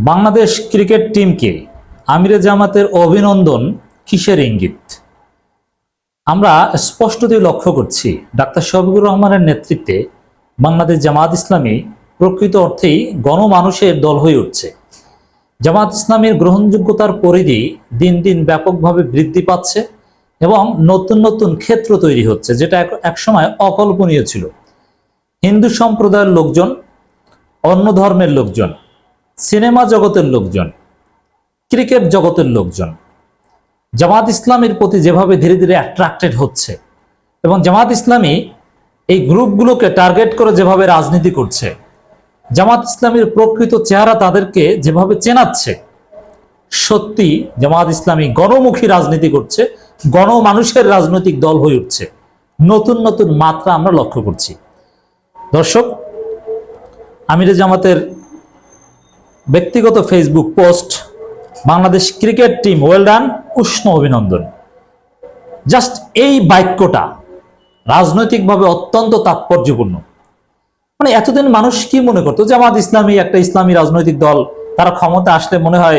Bangladesh cricket টিমকে আমিরে জামাতের অভিনন্দন কিসের ইঙ্গিত? আমরা স্পষ্টতই লক্ষ্য করছি ডাক্তার শফিকুর রহমানের নেতৃত্বে বাংলাদেশ জামাত ইসলামী প্রকৃত অর্থেই গণমানুষের দল হয়ে উঠছে। জামাত ইসলামের গ্রহণযোগ্যতার পরিধি দিন দিন ব্যাপকভাবে বৃদ্ধি পাচ্ছে এবং নতুন নতুন ক্ষেত্র তৈরি হচ্ছে, যেটা এক- একসময় অকল্পনীয় ছিল। হিন্দু সম্প্রদায়ের লোকজন, অন্য ধর্মের লোকজন সিনেমা জগতের লোকজন, ক্রিকেট জগতের লোকজন, জামাত ইসলামের প্রতি যেভাবে ধীরে ধীরে অ্যাট্রাক্টেড হচ্ছে এবং জামাত ইসলামী এই গ্রুপগুলোকে টার্গেট করে যেভাবে রাজনীতি করছে, জামাত ইসলামের প্রকৃত চেহারা তাদেরকে যেভাবে চেনাচ্ছে, সত্যি জামাত ইসলামী গণমুখী রাজনীতি করছে, গণমানুষের রাজনৈতিক দল হয়ে উঠছে। নতুন নতুন মাত্রা আমরা লক্ষ্য করছি। দর্শক, আমিরে জামাতের ব্যক্তিগত Facebook post Bangladesh cricket team well done উষ্ণ অভিনন্দন। জাস্ট এই বাক্যটা রাজনৈতিকভাবে অত্যন্ত তাৎপর্যপূর্ণ। মানে এতদিন মানুষ কি মনে করতো? জামাত ইসলামী একটা ইসলামী রাজনৈতিক দল, তারা ক্ষমতা আসলে মনে হয়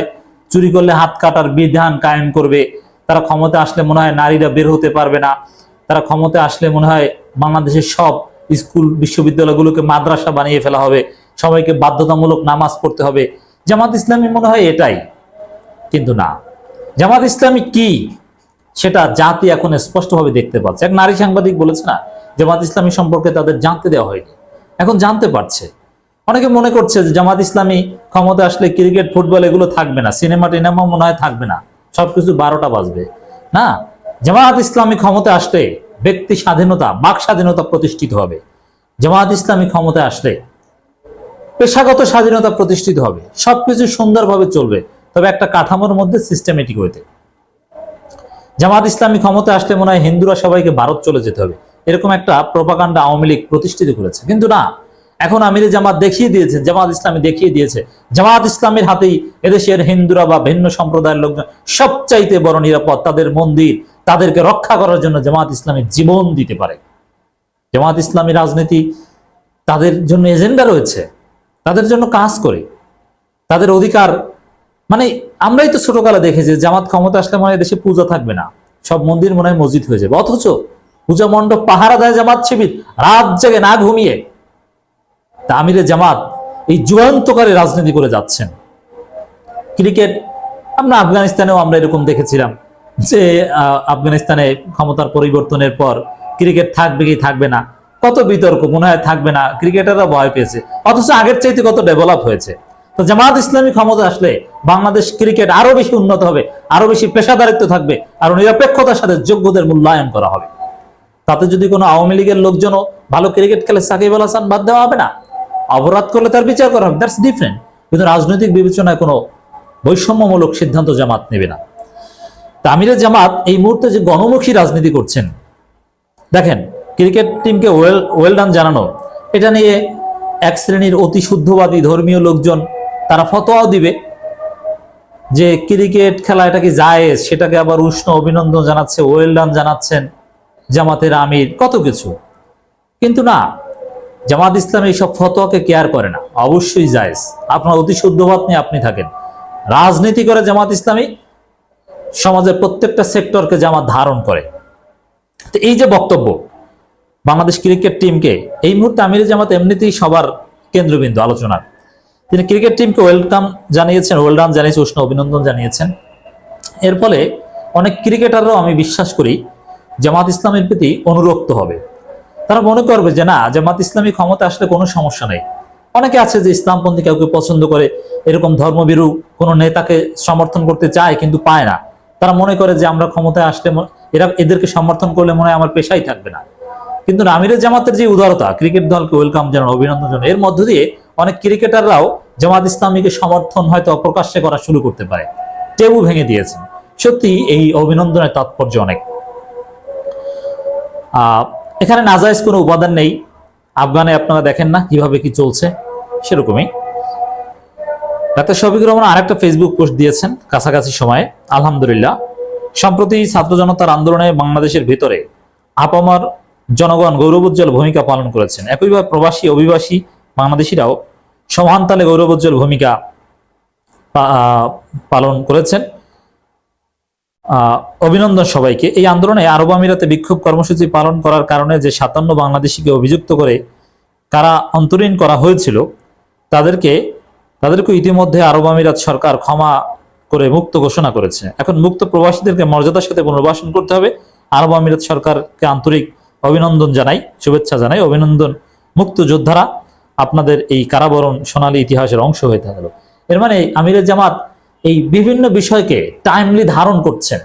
চুরি করলে হাত কাটার বিধান কায়েম করবে, তারা ক্ষমতা আসলে মনে হয় নারীরা বের হতে পারবে না, তারা ক্ষমতা আসলে মনে হয় বাংলাদেশের সব স্কুল, বিশ্ববিদ্যালয়গুলোকে মাদ্রাসা বানিয়ে ফেলা হবে সবাইকে বাধ্যতামূলক নামাজ পড়তে হবে। জামাত ইসলামী মনে হয় এটাই। কিন্তু না। জামাত ইসলামী কি? সেটা জাতি এখন স্পষ্টভাবে দেখতে পাচ্ছে। এক নারী সাংবাদিক বলেছে না, জামাত ইসলামী সম্পর্কে তাদের জানতে দেওয়া হয়নি। এখন জানতে পারছে। অনেকে মনে করছে যে জামাত ইসলামী ক্ষমতা আসলে ক্রিকেট, ফুটবল এগুলো থাকবে না। সিনেমা টিনেমা মনে হয় থাকবে না। সবকিছু বারোটা বাজবে। না, জামাত ইসলামী ক্ষমতা আসলে ব্যক্তি স্বাধীনতা, বাক স্বাধীনতা প্রতিষ্ঠিত হবে। জামাত ইসলামী ক্ষমতা আসলে পেশাগত স্বাধীনতা প্রতিষ্ঠিত হবে। সবকিছু সুন্দরভাবে চলবে। তবে একটা কাঠামোর মধ্যে সিস্টেমেটিক হইতে। জামাত ইসলামী ক্ষমতা আসলে মনে হয় হিন্দুরা সবাইকে ভারত চলে যেতে হবে। এরকম একটা প্রপাকাণ্ডা আওয়ামী লীগ প্রতিষ্ঠিত করেছে। কিন্তু না, এখন আমিরে জামাত দেখিয়ে দিয়েছে, জামাত ইসলামী দেখিয়ে দিয়েছে। জামাত ইসলামের হাতেই এদেশের হিন্দুরা বা ভিন্ন সম্প্রদায়ের লোকজন সবচাইতে বড় নিরাপদ তাদের মন্দির, তাদেরকে রক্ষা করার জন্য জামাত ইসলামী জীবন দিতে পারে। জামাত ইসলামী রাজনীতি তাদের জন্য এজেন্ডা রয়েছে। তাদের জন্য কাজ করে। তাদের অধিকার মানে আমরাই তো ছোটকালে দেখেছি জামাত ক্ষমতা আসলে মনে দেশে পূজা থাকবে না। সব মন্দির মনে হয় মসজিদ হয়ে যাবে। অথচ পূজা মণ্ডপ, পাহারা দেয় জামাত শিবির, রাত জেগে না ঘুমিয়ে। তা আমিরে জামাত এই যুগান্তকারে রাজনীতি করে যাচ্ছেন। ক্রিকেট, আমরা আফগানিস্তানেও আমরা এরকম দেখেছিলাম যে আফগানিস্তানে ক্ষমতার পরিবর্তনের পর ক্রিকেট থাকবে কি থাকবে না। কত বিতর্ক, মনে হয় থাকবে না, ক্রিকেটাররা ভয় পেয়েছে। অথচ আগের চাইতে কত ডেভেলপ হয়েছে। তো জামাত ইসলামী ক্ষমতা আসলে বাংলাদেশ ক্রিকেট আরও বেশি উন্নত হবে, আরও বেশি পেশাদারিত্ব থাকবে, আরও নিরপেক্ষতার সাথে যোগ্যদের মূল্যায়ন করা হবে। তাতে যদি কোনো আওয়ামী লীগের লোকজনও ভালো ক্রিকেট খেলে সাকিব আল হাসান বাদ দেওয়া হবে না? অপরাধ করলে তার বিচার করা হবে দ্যাটস ডিফারেন্ট কিন্তু রাজনৈতিক বিবেচনায় কোনো বৈষম্যমূলক সিদ্ধান্ত জামাত নেবে না। তামিরের জামাত এই মুহূর্তে যে গণমুখী রাজনীতি করছেন, দেখেন ক্রিকেট টিমকে ওয়েল ওয়েল ডান জানানো। এটা নিয়ে এক শ্রেণির অতি শুদ্ধবাদী ধর্মীয় লোকজন তারা ফতোয়াও দিবে যে ক্রিকেট খেলা এটা কি যায় সেটাকে আবার উষ্ণ অভিনন্দন জানাচ্ছে ওয়েল ডান জানাচ্ছেন জামাতের আমির, কত কিছু। কিন্তু না, জামাত ইসলাম এইসব ফতোয়াকে কেয়ার করে না, অবশ্যই জায়েজ। আপনার অতি শুদ্ধবাদ নিয়ে আপনি থাকেন। রাজনীতি করে জামাত ইসলামী সমাজের প্রত্যেকটা সেক্টরকে জামাত ধারণ করে। তো এই যে বক্তব্য বাংলাদেশ ক্রিকেট টিমকে এই মুহূর্তে আমির জামাত এমনিতেই সবার কেন্দ্রবিন্দু আলোচনার। তিনি ক্রিকেট টিমকে ওয়েলকাম জানিয়েছেন ওয়েলডান জানিয়েছে উষ্ণ অভিনন্দন জানিয়েছেন। এর ফলে অনেক ক্রিকেটাররাও আমি বিশ্বাস করি জামাত ইসলামের প্রতি অনুরক্ত হবে। তারা মনে করবে যে না, জামাত ইসলামী ক্ষমতা আসলে কোনো সমস্যা নেই। অনেকে আছে যে ইসলামপন্থী কাউকে পছন্দ করে, এরকম ধর্মবিরু কোনো নেতাকে সমর্থন করতে চায় কিন্তু পায় না। তারা মনে করে যে আমরা ক্ষমতায় আসলে এরা এদেরকে সমর্থন করলে মনে হয় আমার পেশাই থাকবে না। কিন্তু আমিরের জামাতের যে উদারতা, ক্রিকেট দলকে ওয়েলকাম জানানো, অভিনন্দন জানানো, এর মধ্য দিয়ে অনেক ক্রিকেটাররাও জামাত ইসলামীকে সমর্থন হয়তো অপ্রকাশ্যে করা শুরু করতে পারে। টেবু ভেঙে দিয়েছেন। সত্যি এই অভিনন্দনের তাৎপর্য অনেক। এখানে নাজাইজ কোনো উপাদান নেই। আফগানে আপনারা দেখেন না কীভাবে কি চলছে, সেরকমই। ডাক্তার শফিকুর রহমান আরেকটা ফেসবুক পোস্ট দিয়েছেন কাছাকাছি সময়ে, আলহামদুলিল্লাহ। সম্প্রতি ছাত্র জনতার আন্দোলনে বাংলাদেশের ভিতরে আপামার জনগণ গৌরবোজ্জ্বল ভূমিকা পালন করেছেন। একইভাবে প্রবাসী, অভিবাসী বাংলাদেশিরাও সমান তালে গৌরবোজ্জ্বল ভূমিকা পালন করেছেন। অভিনন্দন সবাইকে। এই আন্দোলনে আরব আমিরাতে বিক্ষোভ কর্মসূচি পালন করার কারণে যে সাতান্ন বাংলাদেশিকে অভিযুক্ত করে কারা অন্তরীণ করা হয়েছিল, তাদেরকে তাদেরকে ইতিমধ্যে আরব আমিরাত সরকার ক্ষমা করে মুক্ত ঘোষণা করেছে। এখন মুক্ত প্রবাসীদেরকে মর্যাদার সাথে পুনর্বাসন করতে হবে। আরব আমিরাত সরকারকে আন্তরিক অভিনন্দন জানাই, শুভেচ্ছা জানাই, অভিনন্দন মুক্ত যোদ্ধারা। আপনাদের এই কারাবরণ সোনালী ইতিহাসের অংশ হয়ে থাকল। এর মানে আমিরের জামাত এই বিভিন্ন বিষয়কে টাইমলি ধারণ করছেন।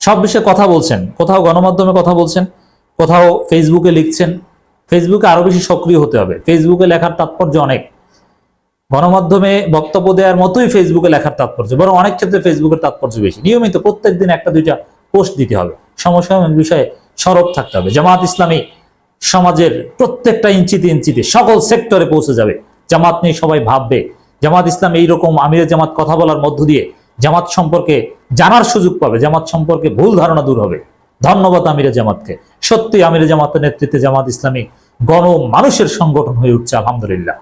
সব বিষয়ে কথা বলছেন, কোথাও গণমাধ্যমে কথা বলছেন, কোথাও ফেসবুকে লিখছেন। ফেসবুকে আরও বেশি সক্রিয় হতে হবে। ফেসবুকে লেখার তাৎপর্য অনেক। গণমাধ্যমে বক্তব্য দেওয়ার মতোই ফেসবুকে লেখার তাৎপর্য, বরং অনেক ক্ষেত্রে ফেসবুকের তাৎপর্য বেশি। নিয়মিত প্রত্যেক দিন একটা দুইটা পোস্ট দিতে হবে। সমসাময়িক বিষয়ে সরব থাকতে হবে। জামাত ইসলামী সমাজের প্রত্যেকটা ইঞ্চিতে ইঞ্চিতে সকল সেক্টরে পৌঁছে যাবে। জামাত নিয়ে সবাই ভাববে, জামাত ইসলাম এইরকম আমিরের জামাত কথা বলার মধ্য দিয়ে জামাত সম্পর্কে জানার সুযোগ পাবে, জামাত সম্পর্কে ভুল ধারণা দূর হবে। ধন্যবাদ আমিরে জামাতকে। সত্যি আমিরে জামাতের নেতৃত্বে জামাত ইসলামী গণ মানুষের সংগঠন হয়ে উঠছে, আলহামদুলিল্লাহ।